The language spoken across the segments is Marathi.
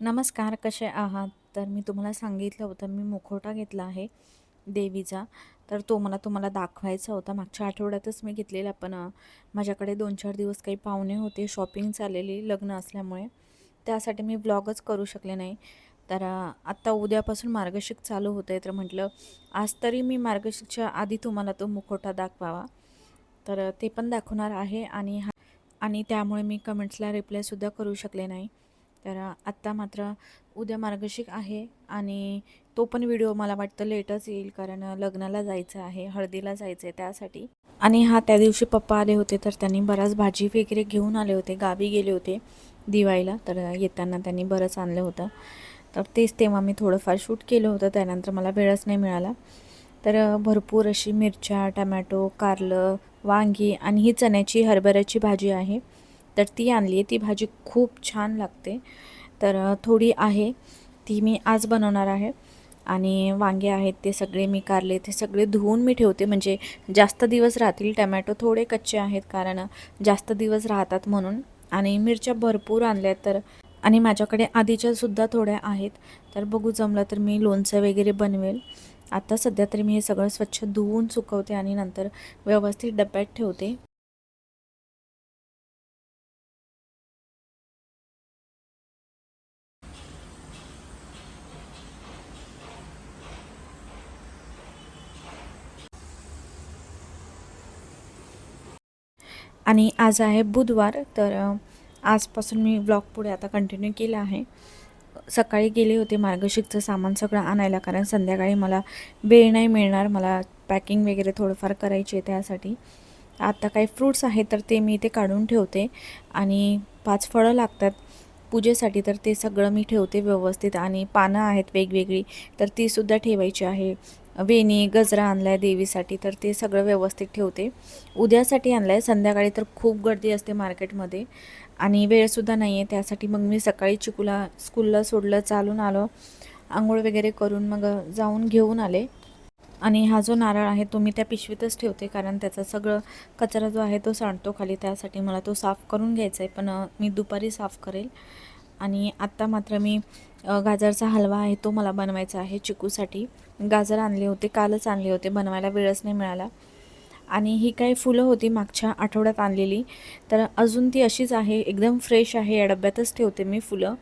नमस्कार कसे आहात? तर मी तुम्हाला सांगितलं होतं मी मुखवटा घेतला आहे देवीचा. तर तो मला तुम्हाला दाखवायचा होता. मागच्या आठवड्यातच मी घेतलेला पण माझ्याकडे दोन चार दिवस काही पाहुणे होते शॉपिंग चाललेली लग्न असल्यामुळे. त्यासाठी मी ब्लॉगच करू शकले नाही. तर आत्ता उद्यापासून मार्गशीर्ष चालू होतं आहे तर म्हटलं आज तरी मी मार्गशीर्षच्या आधी तुम्हाला तो मुखवटा दाखवावा. तर ते पण दाखवणार आहे आणि हा आणि त्यामुळे मी कमेंट्सला रिप्लायसुद्धा करू शकले नाही. तर आत्ता मात्र उद्या मार्गशीर्ष आहे आणि तो पण व्हिडिओ मला वाटतं लेटच येईल कारण लग्नाला जायचं आहे हळदीला जायचं आहे त्यासाठी. आणि हा त्या दिवशी पप्पा आले होते तर त्यांनी बराच भाजी वगैरे घेऊन आले होते गावी गेले होते दिवाळीला तर येताना त्यांनी बरंच आणलं होतं. तर तेच तेव्हा मी थोडंफार शूट केलं होतं त्यानंतर मला वेळच नाही मिळाला. तर भरपूर अशी मिरच्या टमॅटो कारलं वांगी आणि ही चण्याची हरभऱ्याची भाजी आहे. तर ती आणली आहे. ती भाजी खूप छान लागते. तर थोडी आहे. ती मी आज बनवणार आहे. आणि वांगे आहेत ते सगळे मी कारले. ते सगळे धुवून मी ठेवते. म्हणजे जास्त दिवस राहतील. टमॅटो थोडे कच्चे आहेत. कारण जास्त दिवस राहतात म्हणून. आणि मिरच्या भरपूर आणल्या आहेत. तर आणि माझ्याकडे आधीच्यासुद्धा थोड्या आहेत. तर बघू जमलं तर मी लोणचं वगैरे बनवेल. आता सध्या तरी मी हे सगळं स्वच्छ धुवून सुकवते आणि नंतर व्यवस्थित डब्यात ठेवते. आणि आज आहे बुधवार तर आजपासून मी ब्लॉग पुढे आता कंटिन्यू केला आहे. सकाळी गेले होते मार्गशीरचं सामान सगळं आणायला कारण संध्याकाळी मला वेळ नाही मिळणार मला पॅकिंग वगैरे थोडंफार करायची आहे त्यासाठी. आता काही फ्रूट्स आहेत तर ते मी इथे काढून ठेवते आणि पाच फळं लागतात. पूजेसाठी तर ते सगळं मी ठेवते व्यवस्थित आणि पानं आहेत वेगवेगळी तर तीसुद्धा ठेवायची आहे. वेणी गजरा आणला आहे देवीसाठी तर ते सगळं व्यवस्थित ठेवते. उद्यासाठी आणलं आहे संध्याकाळी तर खूप गर्दी असते मार्केटमध्ये आणि वेळसुद्धा नाही आहे त्यासाठी मग मी सकाळी चिकूला स्कूलला सोडलं चालून आलो आंघोळ वगैरे करून मग जाऊन घेऊन आले. आणि हा जो नारळ आहे तो मी त्या पिशवीतच ठेवते कारण त्याचा सगळं कचरा जो आहे तो सांडतो खाली. त्यासाठी मला तो साफ करून घ्यायचा आहे पण मी दुपारी साफ करेल. आणि आत्ता मात्र मी गाजरचा हलवा आहे तो मला बनवायचा आहे चिकूसाठी. गाजर आणले होते कालच आणले होते बनवायला वेळच नाही मिळाला. आणि ही काही फुलं होती मागच्या आठवड्यात आणलेली. तर अजून ती अशीच आहे एकदम फ्रेश आहे या डब्यातच ठेवते मी फुलं.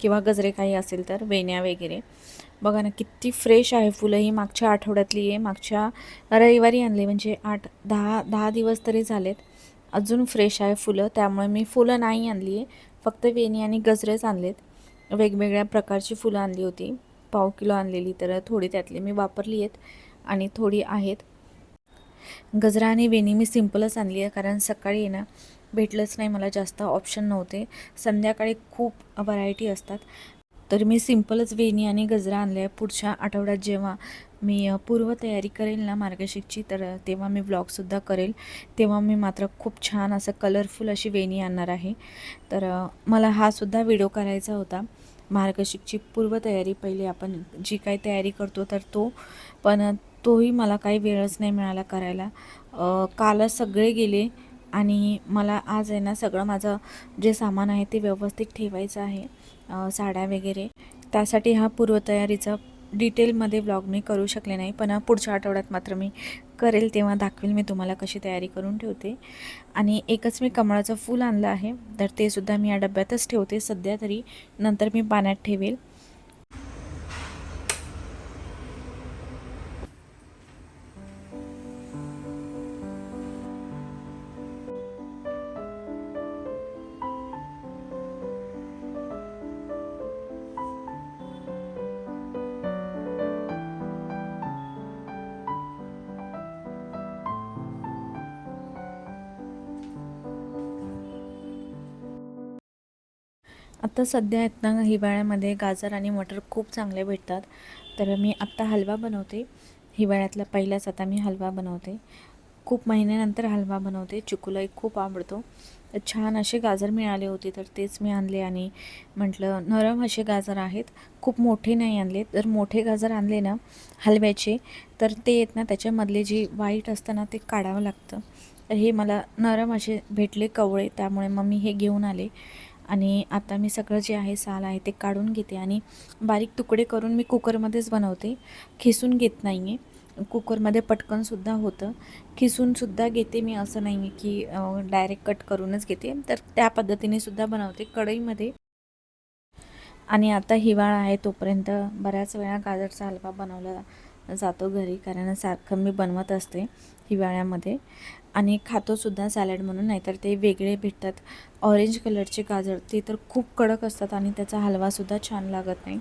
किंवा गजरे काही असेल तर वेण्या वगैरे. बघा ना किती फ्रेश आहे फुलं. ही मागच्या आठवड्यातली आहे. मागच्या रविवारी आणली म्हणजे आठ दहा दहा दिवस तरी झालेत. अजून फ्रेश आहे फुलं. त्यामुळे मी फुलं नाही आणली आहे. फक्त वेणी आणि गजरेच आणलेत. वेगवेगळ्या प्रकारची फुलं आणली होती. पाव किलो आणलेली तर थोडी त्यातली मी वापरली आहेत आणि थोडी आहेत. गजरा आणि वेणी मी सिम्पलच आणली आहे कारण सकाळी आहे ना भेटलंच नाही मला जास्त ऑप्शन नव्हते. संध्याकाळी खूप व्हरायटी असतात. तर मी सिम्पलच वेणी आणि गजरा आणले आहे पुढच्या आठवड्यात जेव्हा मी पूर्वतयारी करेल ना मार्गशीर्षची तर तेव्हा मी ब्लॉगसुद्धा करेल. तेव्हा मी मात्र खूप छान असं कलरफुल अशी वेणी आणणार आहे. तर मला हा सुद्धा व्हिडिओ करायचा होता. मार्गशीर्षची पूर्वतयारी पहिले आपण जी काही तयारी करतो तर तो. पण तोही मला काही वेळच नाही मिळाला करायला. कालच सगळे गेले आणि मला आज आहे ना सगळं माझं जे सामान आहे ते व्यवस्थित ठेवायचं आहे साड्या वगैरे. त्यासाठी हा पूर्वतयारीचा डिटेलमध्ये ब्लॉग मी करू शकले नाही. पण पुढच्या आठवड्यात मात्र मी करेल तेव्हा दाखवेल मी तुम्हाला कशी तयारी करून ठेवते. आणि एकच मी कमळाचं फूल आणलं आहे. तर ते सुद्धा मी या डब्यातच ठेवते. सध्या तरी नंतर मी पाण्यात ठेवेल. आता सध्या आहेत ना हिवाळ्यामध्ये गाजर आणि मटर खूप चांगले भेटतात. तर मी आत्ता हलवा बनवते. हिवाळ्यातला पहिलाच आता मी हलवा बनवते. खूप महिन्यानंतर हलवा बनवते. चिकूलाही खूप आवडतो. तर छान असे गाजर मिळाले होते तर तेच मी आणले आणि म्हटलं नरम असे गाजर आहेत. खूप मोठे नाही आणले. जर मोठे गाजर आणले ना हलव्याचे तर ते येत ना त्याच्यामधले जे वाईट असतं ना ते काढावं लागतं. तर हे मला नरम असे भेटले कवळे त्यामुळे मग मी हे घेऊन आले. आणि आता मी सगळं जे आहे साल आहे ते काढून घेते आणि बारीक तुकडे करून मी कुकरमध्येच बनवते. खिसून घेत नाही आहे कुकरमध्ये पटकनसुद्धा होतं. खिसूनसुद्धा घेते मी असं नाही आहे की डायरेक्ट कट करूनच घेते. तर त्या पद्धतीने सुद्धा बनवते कढईमध्ये. आणि आता हिवाळा आहे तोपर्यंत बऱ्याच वेळा गाजरचा हलवा बनवला जातो घरी कारण सारखं मी बनवत असते हिवाळ्यामध्ये आणि खातोसुद्धा सॅलड म्हणून नाहीतर ते वेगळे भेटतात. ऑरेंज कलरचे गाजर ते तर खूप कडक असतात आणि त्याचा हलवासुद्धा छान लागत नाही.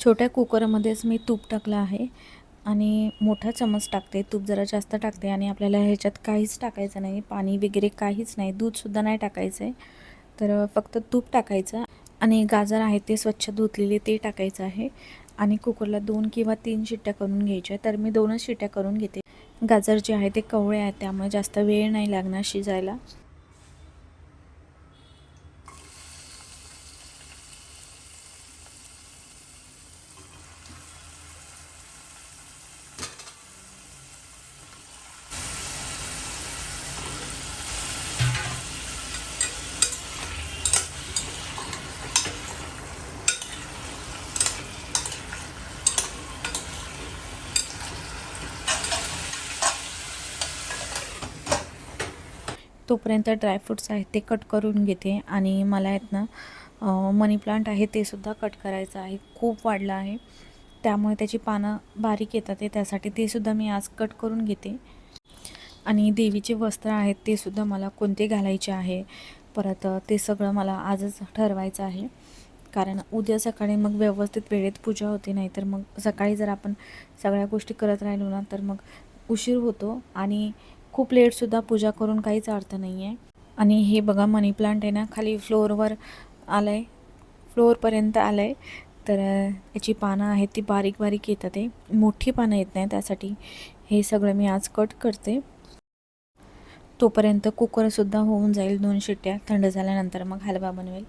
छोट्या कुकरमध्येच मी तूप टाकलं आहे आणि मोठा चमच टाकते. तूप जरा जास्त टाकते आणि आपल्याला ह्याच्यात काहीच टाकायचं नाही. पाणी वगैरे काहीच नाही. दूधसुद्धा नाही टाकायचं आहे. तर फक्त तूप टाकायचं आणि गाजर आहे ते स्वच्छ धुतलेले ते टाकायचं आहे. आणि कुकरला दोन किंवा तीन शिट्ट्या करून घ्यायच्या तर मी दोनच शिट्ट्या करून घेते. गाजर जे आहे ते कवळे आहेत त्यामुळे जास्त वेळ नाही लागणार शिजायला. तोपर्यंत ड्रायफ्रूट्स आहेत ते कट करून घेते. आणि मला आहेत ना मनी प्लांट आहे ते सुद्धा कट करायचं आहे. खूप वाढलं आहे. त्यामुळे त्याची पानं बारीक येतात ते त्यासाठी ते सुद्धा मी आज कट करून घेते. आणि देवीचे वस्त्र आहेत ते सुद्धा मला कोणते घालायचे आहे परत ते सगळं मला आजच ठरवायचं आहे. कारण उद्या सकाळी मग व्यवस्थित वेळेत पूजा होते नाही तर मग सकाळी जर आपण सगळ्या गोष्टी करत राहिलो ना तर मग उशीर होतो. आणि खूप लेटसुद्धा पूजा करून काहीच अर्थ नाही आहे आणि हे बघा मनी प्लांट आहे ना खाली फ्लोअरवर आलं आहे फ्लोअरपर्यंत आलं आहे तर याची पानं आहेत ती बारीक बारीक येतात आहे मोठी पानं येत नाही त्यासाठी. हे सगळं मी आज कट करते. तोपर्यंत कुकरसुद्धा होऊन जाईल दोन शिट्ट्या. थंड झाल्यानंतर मग हलवा बनवेल.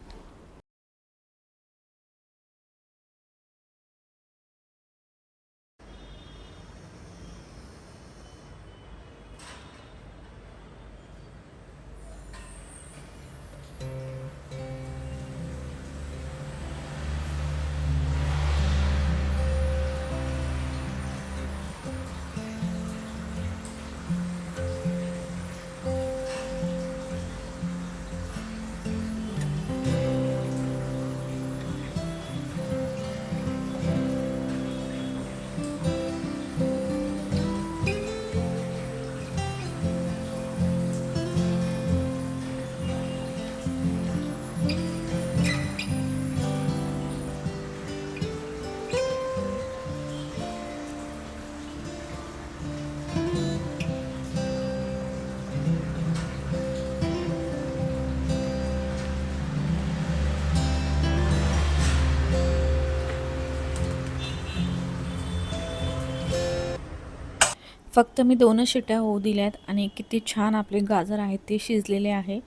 फक्त मी दोनच शिट्ट्या होऊ दिल्यात आणि किती छान आपले गाजर आहेत ते शिजलेले आहे.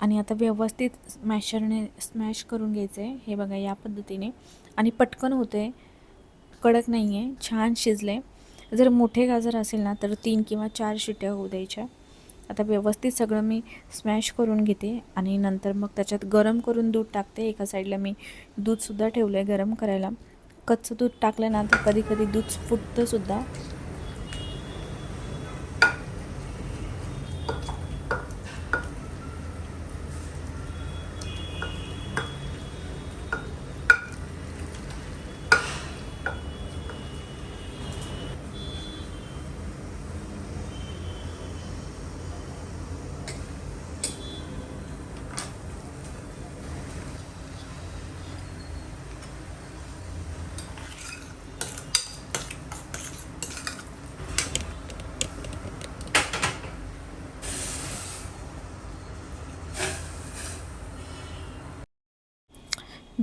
आणि आता व्यवस्थित स्मॅशरने स्मॅश करून घ्यायचं आहे. हे बघा या पद्धतीने. आणि पटकन होते. कडक नाही आहे छान शिजले. जर मोठे गाजर असेल ना तर तीन किंवा चार शिट्ट्या होऊ द्यायच्या. आता व्यवस्थित सगळं मी स्मॅश करून घेते आणि नंतर मग त्याच्यात गरम करून दूध टाकते. एका साईडला मी दूधसुद्धा ठेवलं आहे गरम करायला. कच्चं दूध टाकलं ना तर कधी कधी दूध फुटतंसुद्धा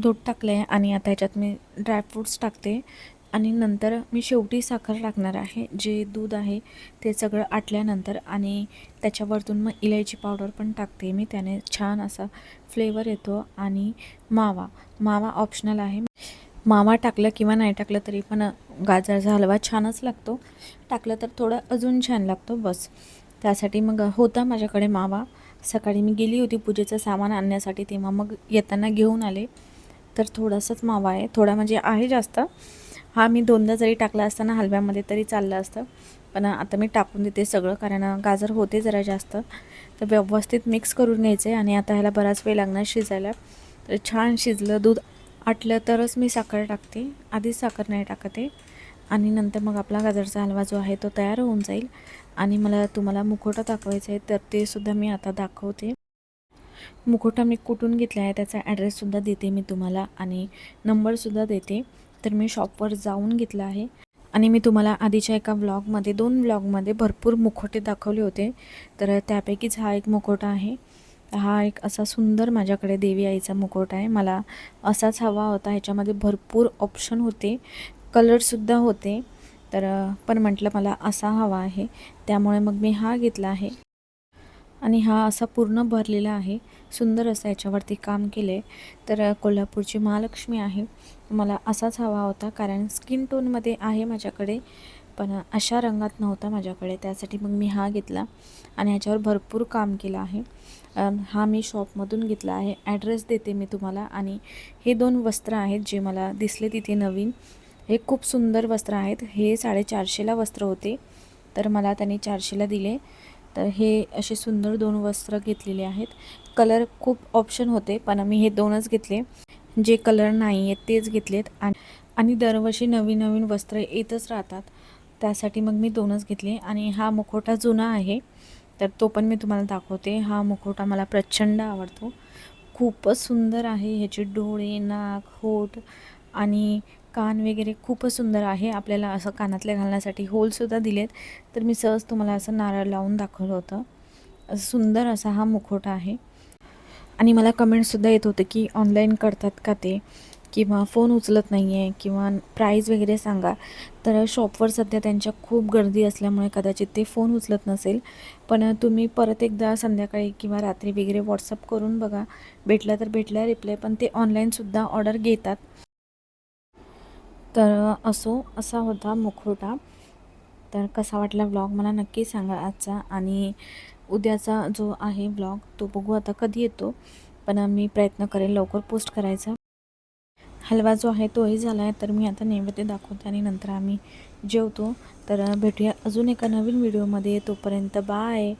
दूध टाकलं आहे आणि आता ह्याच्यात मी ड्रायफ्रूट्स टाकते. आणि नंतर मी शेवटी साखर टाकणार आहे. जे दूध आहे ते सगळं आटल्यानंतर आणि त्याच्यावरतून मग इलायची पावडर पण टाकते मी. त्याने छान असा फ्लेवर येतो आणि मावा मावा ऑप्शनल आहे. मावा टाकलं किंवा नाही टाकलं तरी पण गाजरचा हलवा छानच लागतो. टाकलं तर थोडं अजून छान लागतो बस. त्यासाठी मग होता माझ्याकडे मावा. सकाळी मी गेली होती पूजेचं सामान आणण्यासाठी तेव्हा मग येताना घेऊन आले. तर थोडासाच मावा आहे. थोडा म्हणजे आहे जास्त. हा मी दोनदा जरी टाकला असताना हलव्यामध्ये तरी चाललं असतं. पण आता मी टाकून देते सगळं कारण गाजर होते जरा जास्त. तर व्यवस्थित मिक्स करून घ्यायचं आणि आता ह्याला बराच वेळ लागणार शिजायला. तर छान शिजलं दूध आटलं तरच मी साखर टाकते. आधीच साखर नाही टाकते. आणि नंतर मग आपला गाजरचा हलवा जो आहे तो तयार होऊन जाईल. आणि मला तुम्हाला मुखवटा दाखवायचा आहे तर ते सुद्धा मी आता दाखवते. मुखवटा मी कुठून घेतला आहे त्याचा ॲड्रेससुद्धा देते मी तुम्हाला आणि नंबरसुद्धा देते. तर मी शॉपवर जाऊन घेतला आहे. आणि मी तुम्हाला आधीच्या एका व्लॉगमध्ये दोन व्लॉगमध्ये भरपूर मुखवटे दाखवले होते. तर त्यापैकीच हा एक मुखवटा आहे. हा एक असा सुंदर माझ्याकडे देवी आईचा मुखवटा आहे. मला असाच हवा होता. ह्याच्यामध्ये भरपूर ऑप्शन होते. कलरसुद्धा होते. तर पण म्हटलं मला असा हवा आहे. त्यामुळे मग मी हा घेतला आहे. आणि हा असा पूर्ण भरलेला आहे. सुंदर असं याच्यावरती काम केलं आहे तर कोल्हापूरची महालक्ष्मी आहे. मला असाच हवा होता कारण स्किन टोनमध्ये आहे माझ्याकडे पण अशा रंगात नव्हता माझ्याकडे. त्यासाठी मग मी हा घेतला आणि ह्याच्यावर भरपूर काम केलं आहे. हा मी शॉपमधून घेतला आहे. ॲड्रेस देते मी तुम्हाला आणि हे दोन वस्त्र आहेत जे मला दिसले तिथे नवीन. हे खूप सुंदर वस्त्र आहेत. हे साडेचारशेला वस्त्र होते. तर मला त्यांनी चारशेला दिले. तर हे असे सुंदर दोन वस्त्र घेतलेले आहेत. कलर खूप ऑप्शन होते पण मी हे दोनच घेतले. जे कलर नाही आहेत तेच घेतलेत. आणि आणि दरवर्षी नवीन नवीन वस्त्र येतच राहतात. त्यासाठी मग मी दोनच घेतले. आणि हा मुखोटा जुना आहे तर तो पण मी तुम्हाला दाखवते. हा मुखवटा मला प्रचंड आवडतो. खूपच सुंदर आहे ह्याचे डोळे नाक होठ आणि कान वगैरे खूपच सुंदर आहे. आपल्याला असं कानातले घालण्यासाठी होलसुद्धा दिलेत. तर मी सहज तुम्हाला असं नारळ लावून दाखवलं होतं. सुंदर असा हा मुखवटा आहे. आणि मला कमेंट्ससुद्धा येत होते की ऑनलाईन करतात का ते? किंवा फोन उचलत नाही आहे किंवा प्राईज वगैरे सांगा. तर शॉपवर सध्या त्यांच्या खूप गर्दी असल्यामुळे कदाचित ते फोन उचलत नसेल. पण तुम्ही परत एकदा संध्याकाळी किंवा रात्री वगैरे व्हॉट्सअप करून बघा. भेटला तर भेटला रिप्लाय पण ते ऑनलाईनसुद्धा ऑर्डर घेतात. तर असो असा होता मुखवटा. तर कसा वाटला व्लॉग मला नक्की सांगा आजचा. आणि उद्याचा जो आहे व्लॉग तो बघू आता कधी येतो. पण मी प्रयत्न करेन लवकर पोस्ट करायचा. हलवा जो आहे तोही झाला आहे तर मी आता नैवेद्य दाखवते आणि नंतर आम्ही जेवतो. तर भेटूया अजून एका नवीन व्हिडिओमध्ये तोपर्यंत बाय